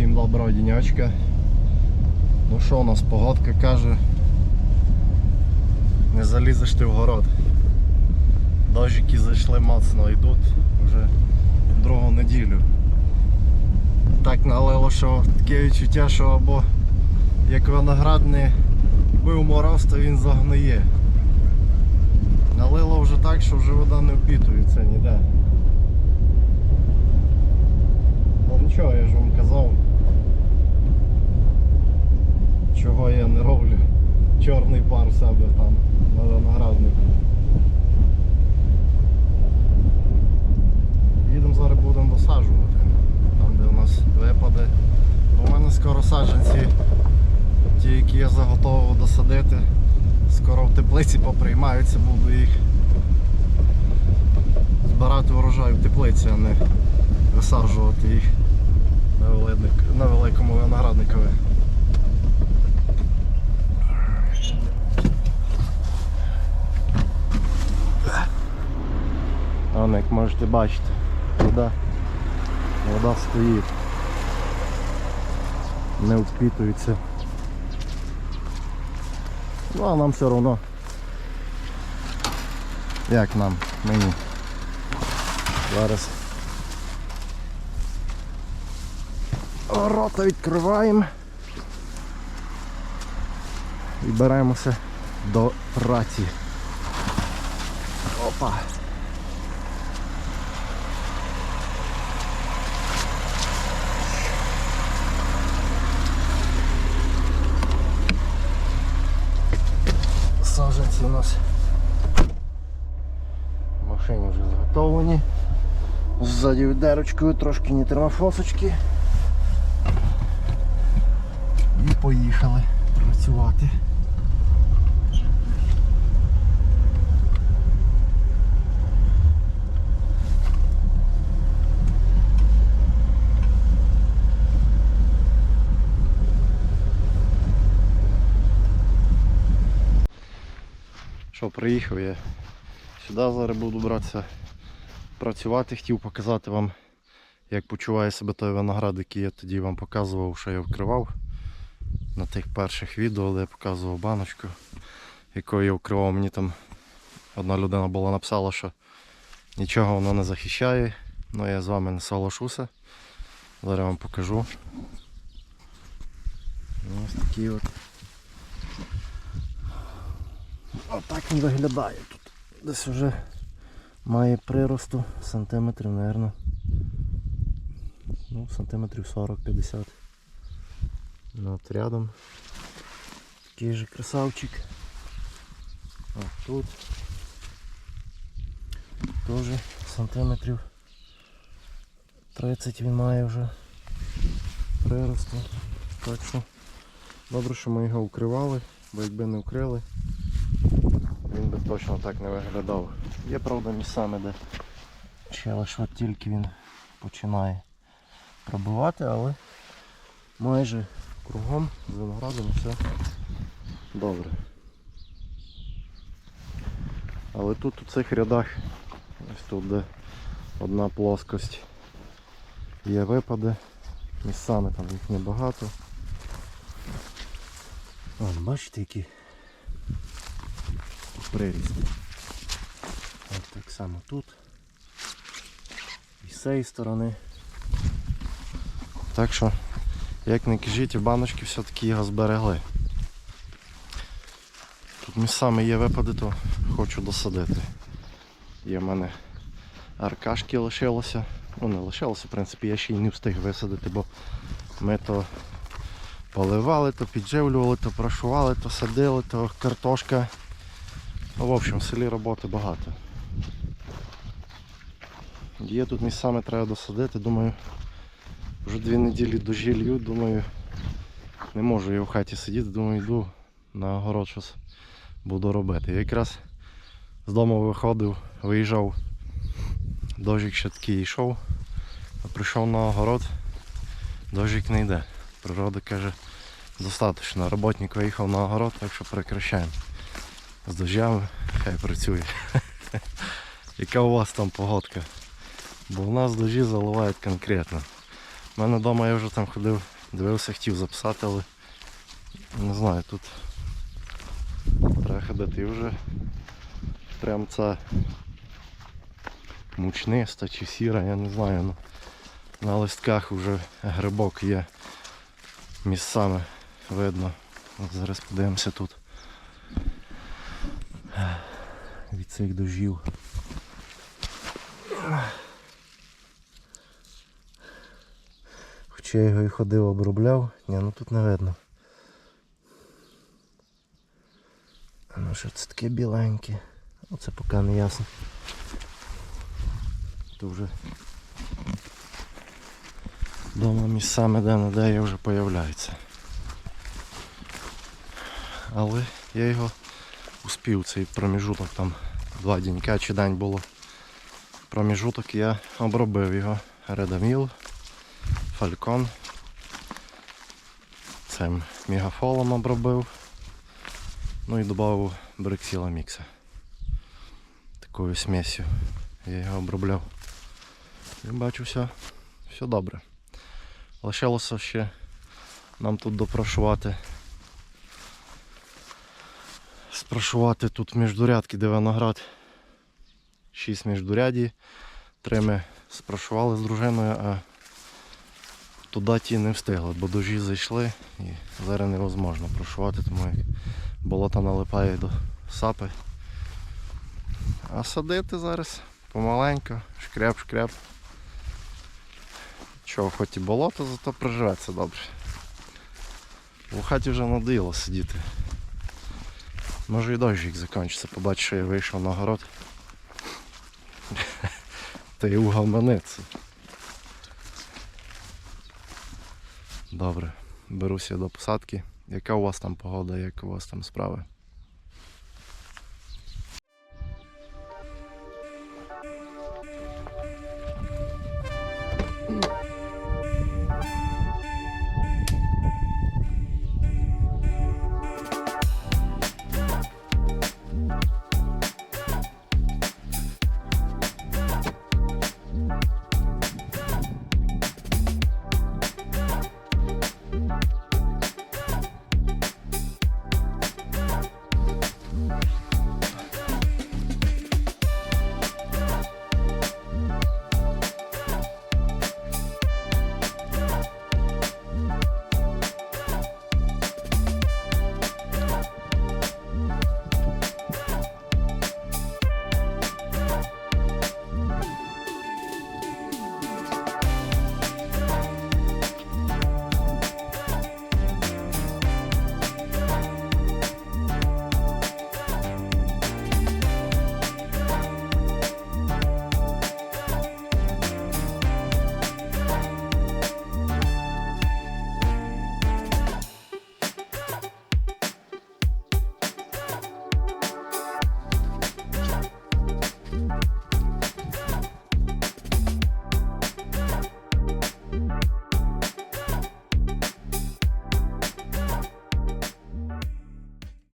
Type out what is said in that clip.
Всім доброго дінячка. Ну що у нас погодка каже, не залізеш ти в город. Дощики зайшли моцно йдуть вже другу неділю. Так налило, що таке відчуття, що або як виноград не бив мороз, то він загниє. Налило вже так, що вже вода не впітується ніде. Ну нічого, я ж вам казав. Чого я не роблю. Чорний пар себе там на винограднику. Їдемо зараз будемо досаджувати. Там де у нас випаде. У мене скоро саджанці, ті, які я заготовив досадити. Скоро в теплиці поприймаються, буду їх збирати урожай в теплиці, а не висаджувати їх на великому виноградникові. Можете бачити, вода, вода стоїть, не впітується. Ну а нам все одно. Як нам? Мені. Зараз. Рота відкриваємо. І беремося до праці. Опа. Саженці у нас машині вже зготовлені. Ззаді відерочкою трошки не термофосочки. І поїхали працювати. Що, приїхав я сюди, зараз буду братися працювати. Хотів показати вам, як почуває себе той виноград, який я тоді вам показував, що я вкривав на тих перших відео, де я показував баночку, якою я вкривав. Мені там одна людина була написала, що нічого воно не захищає. Ну я з вами не соглашуся. Зараз вам покажу. Ось такий от. Отак він виглядає тут. Десь вже має приросту сантиметрів, мабуть. Ну, сантиметрів 40-50. Ну, от рядом. Такий же красавчик. А тут. Теж сантиметрів 30 він має вже приросту. Так що добре, що ми його укривали, бо якби не укрили, він би точно так не виглядав. Є правда місцями, де ще лише от тільки він починає пробивати, але майже кругом з виноградом все добре. Але тут у цих рядах, ось тут де одна плоскость є випади, місцями там їх небагато. Бачите, які приріст. От так само тут. І з цієї сторони. Так що, як не кажіть, баночки все-таки його зберегли. Тут місцями є випади, то хочу досадити. Є в мене аркашки лишилося. Ну не лишилося, в принципі, я ще й не встиг висадити, бо ми то поливали, то підживлювали, то прошували, то садили, то картошка. Ну, в общем, в селі роботи багато. Є тут місцями треба досадити, думаю, вже дві неділі дожі лью, думаю, не можу я в хаті сидіти, думаю, йду на огород щось буду робити. Я якраз з дому виходив, виїжджав, дощик ще такий йшов, а прийшов на огород, дощик не йде. Природа каже, достатньо. Роботник виїхав на огород, так що прекращаємо. З дождями хай працює. Яка у вас там погодка? Бо у нас дожі заливають конкретно. У мене вдома я вже там ходив, дивився, хотів записати, але не знаю, тут треба ходити вже прям це мучниста чи сіра, я не знаю. Ну, на листках вже грибок є місцями видно. Зараз подивимося тут. Від цих дожів. Хоча я його і ходив, обробляв, ні, ну тут не видно. А ну що це таке біленьке? Оце поки не ясно. То вже Дома місцями де-не-де я вже появляється. Але я його успів цей проміжуток там два дінька чи день було. Проміжуток я обробив його. Редаміл, фалькон. Цим мегафолом обробив. Ну і додав брексіла мікса. Такою смесью я його обробляв. І бачу все, все добре. Лишилося ще нам тут допрошувати. Спрошувати тут міждурядки, де виноград. Шість міждуряді. Три ми спрошували з дружиною, а туди ті не встигли, бо дожі зайшли і зараз невозможно прошувати, тому як болото налипає до сапи. А садити зараз помаленько, шкряп-шкряп. Що, хоч і болото, зато приживеться добре. У хаті вже надоїло сидіти. Може і дощик закінчиться, побачу, що я вийшов на город. Та й угомониться. Добре, беруся до посадки. Яка у вас там погода, як у вас там справи?